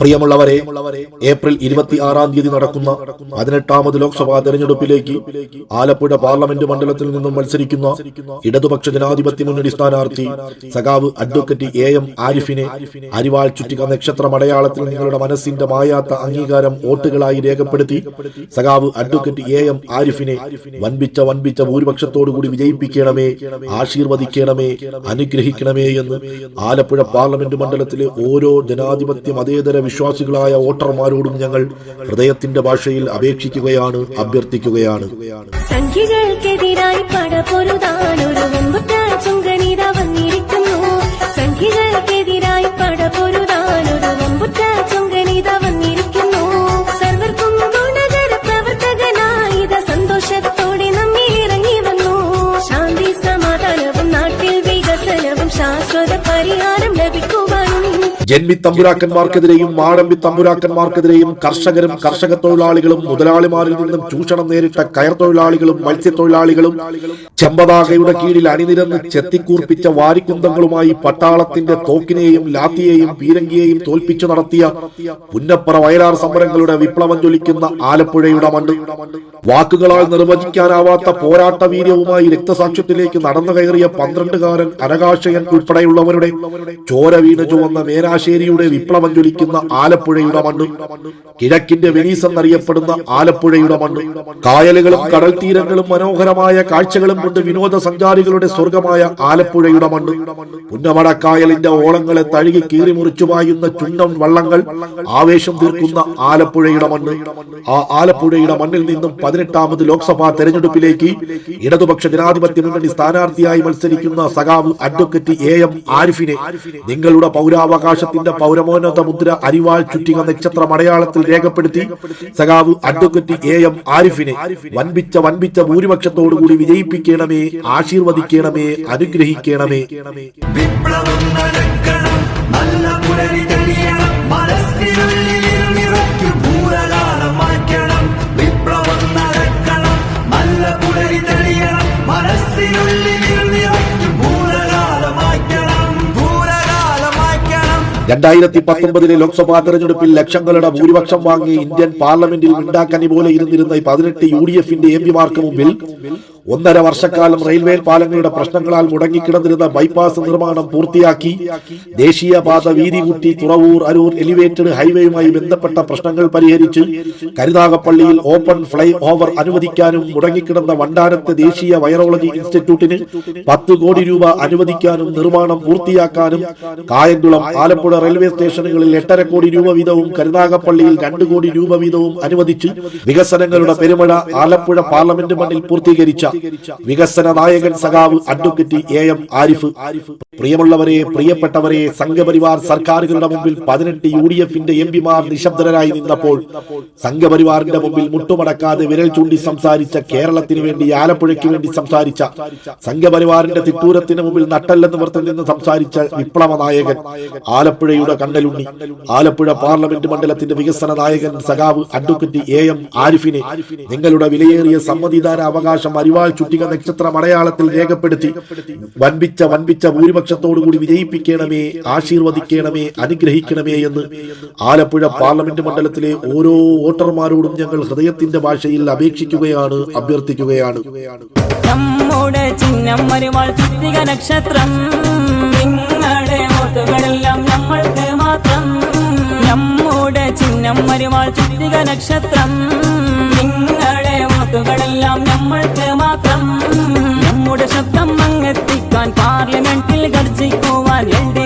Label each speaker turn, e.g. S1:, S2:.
S1: പ്രിയമുള്ളവരെ ഏപ്രിൽ ഇരുപത്തി ആറാം തീയതി നടക്കുന്ന പതിനെട്ടാമത് ലോക്സഭാ തെരഞ്ഞെടുപ്പിലേക്ക് ആലപ്പുഴ പാർലമെന്റ് മണ്ഡലത്തിൽ നിന്നും മത്സരിക്കുന്ന ഇടതുപക്ഷ ജനാധിപത്യ മുന്നണി സ്ഥാനാർത്ഥി സഖാവ് അഡ്വക്കറ്റ് എ എം ആരിഫിനെ അരിവാൾ ചുറ്റിക നക്ഷത്ര മലയാളത്തിൽ നിങ്ങളുടെ മനസ്സിന്റെ മായാത്ത അംഗീകാരം വോട്ടുകളായി രേഖപ്പെടുത്തി സഖാവ് അഡ്വക്കറ്റ് എ എം ആരിഫിനെ വൻപിച്ച വൻപിച്ച ഭൂരിപക്ഷത്തോടുകൂടി വിജയിപ്പിക്കണമേ ആശീർവദിക്കണമേ അനുഗ്രഹിക്കണമേ എന്ന് ആലപ്പുഴ പാർലമെന്റ് മണ്ഡലത്തിലെ ഓരോ ജനാധിപത്യ മതേതര വിശ്വാസികളായ വോട്ടർമാരോടും ഞങ്ങൾ ഹൃദയത്തിന്റെ ഭാഷയിൽ അപേക്ഷിക്കുകയാണ് അഭ്യർത്ഥിക്കുകയാണ്.
S2: സംഖ്യകൾക്കെതിരായി സർവർക്കും സന്തോഷത്തോടെ നമ്മിൽ ഇറങ്ങി വന്നു. ശാന്തി ശാശ്വത പരിഹാരം
S1: ജന്മി തമ്പുരാക്കന്മാർക്കെതിരെയും മാടമ്പി തമ്പുരാക്കന്മാർക്കെതിരെയും കർഷകരും കർഷക തൊഴിലാളികളും മുതലാളിമാരിൽ നിന്നും ചൂഷണം നേരിട്ട കയർ തൊഴിലാളികളും മത്സ്യത്തൊഴിലാളികളും ചെമ്പതാകയുടെ കീഴിൽ അണിനിരന്ന് ചെത്തിക്കൂർപ്പിച്ച വാരിക്കുന്തങ്ങളുമായി പട്ടാളത്തിന്റെ തോക്കിനെയും ലാത്തിയെയും പീരങ്കിയെയും തോൽപ്പിച്ചു നടത്തിയ പുന്നപ്പറ വയലാർ സമരങ്ങളുടെ വിപ്ലവം ജ്വലിക്കുന്ന ആലപ്പുഴയുടെ മണ്ണ്. വാക്കുകളാൽ നിർവചിക്കാനാവാത്ത പോരാട്ട വീര്യവുമായി രക്തസാക്ഷ്യത്തിലേക്ക് നടന്നു കയറിയ പന്ത്രണ്ടുകാരൻ അനകാശയൻ ഉൾപ്പെടെയുള്ളവരുടെ ചോര വീണു ചുവന്ന മേനാശ്ശേരിയുടെ വിപ്ലവം ജ്വലിക്കുന്ന ആലപ്പുഴയുടെ മണ്ണ് കിഴക്കിന്റെ വെനീസ് എന്നറിയപ്പെടുന്ന ആലപ്പുഴയുടെ മണ്ണ് കായലുകളും കടൽ തീരങ്ങളും മനോഹരമായ കാഴ്ചകളും കൊണ്ട് വിനോദസഞ്ചാരികളുടെ സ്വർഗമായ ആലപ്പുഴയുടെ മണ്ണ് പുന്നമട കായലിന്റെ ഓളങ്ങളെ തഴുകി കീറി മുറിച്ചു പായുന്ന ചുണ്ടൻ വള്ളങ്ങൾ ആവേശം തീർക്കുന്ന ആലപ്പുഴയുടെ മണ്ണ്. ആ ആലപ്പുഴയുടെ മണ്ണിൽ നിന്നും പതിനെട്ടാമത് ലോക്സഭാ തെരഞ്ഞെടുപ്പിലേക്ക് ഇടതുപക്ഷ ജനാധിപത്യ മുന്നണി സ്ഥാനാർത്ഥിയായി മത്സരിക്കുന്ന സഖാവ് അഡ്വക്കറ്റ് എ എം ആരിഫിനെ നിങ്ങളുടെ പൗരാവകാശത്തിന്റെ പൗരമോന്നത മുദ്ര അരിവാൾ ചുറ്റിക നക്ഷത്ര മലയാളത്തിൽ രേഖപ്പെടുത്തി സഖാവ് അഡ്വക്കറ്റ് എ എം ആരിഫിനെ വൻപിച്ച വൻപിച്ച ഭൂരിപക്ഷത്തോടുകൂടി വിജയിപ്പിക്കണമേ ആശീർവദിക്കണമേ അനുഗ്രഹിക്കണമേ.
S3: വിപ്ലവം നടക്കണം നല്ല പുലരി തെളിയണം മനസ്സിനുള്ളിൽ നിറയ്ക്കു ഭൂതകാലം മാറ്റണം. വിപ്ലവം നടക്കണം നല്ല പുലരി തെളിയണം മനസ്സിനുള്ളിൽ
S1: രണ്ടായിരത്തി പത്തൊമ്പതിലെ ലോക്സഭാ തെരഞ്ഞെടുപ്പിൽ ലക്ഷങ്ങളുടെ ഭൂരിപക്ഷം വാങ്ങി ഇന്ത്യൻ പാർലമെന്റിൽ മിണ്ടാക്കനി പോലെ ഇരുന്നിരുന്ന പതിനെട്ട് യു ഡി എഫിന്റെ എം പിമാർക്ക് മുമ്പിൽ ഒന്നര വർഷക്കാലം റെയിൽവേ പാലങ്ങളുടെ പ്രശ്നങ്ങളാൽ മുടങ്ങിക്കിടന്നിരുന്ന ബൈപ്പാസ് നിർമ്മാണം പൂർത്തിയാക്കി ദേശീയപാത വീതി കൂട്ടി തുറവൂർ അരൂർ എലിവേറ്റഡ് ഹൈവേയുമായി ബന്ധപ്പെട്ട പ്രശ്നങ്ങൾ പരിഹരിച്ച് കരുനാഗപ്പള്ളിയിൽ ഓപ്പൺ ഫ്ലൈ ഓവർ അനുവദിക്കാനും മുടങ്ങിക്കിടന്ന വണ്ടാനത്തെ ദേശീയ വൈറോളജി ഇൻസ്റ്റിറ്റ്യൂട്ടിന് പത്ത് കോടി രൂപ അനുവദിക്കാനും നിർമ്മാണം പൂർത്തിയാക്കാനും കായംകുളം ആലപ്പുഴ റെയിൽവേ സ്റ്റേഷനുകളിൽ എട്ടര കോടി രൂപ വീതവും കരുനാഗപ്പള്ളിയിൽ രണ്ട് കോടി രൂപ വീതവും അനുവദിച്ച് വികസനങ്ങളുടെ പെരുമഴ ആലപ്പുഴ പാർലമെന്റ് മണ്ണിൽ പൂർത്തീകരിച്ച വികസന നായകൻ സഖാവ് അഡ്വക്കേറ്റ് എ എം ആരിഫ് പ്രിയമുള്ളവരെ പ്രിയപ്പെട്ടവരെ സംഘപരിവാർ സർക്കാരുകളുടെ മുമ്പിൽ പതിനെട്ട് യു ഡി എഫിന്റെ എം പിമാർ നിശബ്ദരായി നിന്നപ്പോൾ സംഘപരിവാറിന്റെ മുമ്പിൽ മുട്ടുമടക്കാതെ വിരൽ ചൂണ്ടി സംസാരിച്ച കേരളത്തിന് വേണ്ടി ആലപ്പുഴയ്ക്ക് വേണ്ടി സംസാരിച്ച സംഘപരിവാറിന്റെ തിട്ടൂരത്തിന് മുമ്പിൽ നട്ടല്ലെന്ന് പുറത്ത് നിന്ന് സംസാരിച്ച വിപ്ലവ നായകൻ ആലപ്പുഴയുടെ കണ്ടലുണ്ണി ആലപ്പുഴ പാർലമെന്റ് മണ്ഡലത്തിന്റെ വികസന നായകൻ സഖാവ് അഡ്വക്കറ്റ് എ എം ആരിഫിനെ നിങ്ങളുടെ വിലയേറിയ സമ്മതിദാന അവകാശം അരിവാൾ ചുറ്റിക നക്ഷത്ര മലയാളത്തിൽ രേഖപ്പെടുത്തി വൻപിച്ച വൻപിച്ച ഭൂരിപക്ഷത്തോടുകൂടി വിജയിപ്പിക്കണമേ ആശീർവദിക്കണമേ അനുഗ്രഹിക്കണമേ എന്ന് ആലപ്പുഴ പാർലമെന്റ് മണ്ഡലത്തിലെ ഓരോ വോട്ടർമാരോടും ഞങ്ങൾ ഹൃദയത്തിന്റെ ഭാഷയിൽ അപേക്ഷിക്കുകയാണ് അഭ്യർത്ഥിക്കുകയാണ്.
S4: നമ്മുടെ നക്ഷത്രം നിങ്ങളുടെ ഓത്തുകളെല്ലാം നമ്മൾക്ക് മാത്രം. നമ്മുടെ ഓത്തുകളെല്ലാം നമ്മൾക്ക് മാത്രം. നമ്മുടെ ശബ്ദം അങ്ങെത്തിക്കാൻ പാർലമെന്റിൽ ഗർജിക്കുവാൻ എൽ ഡി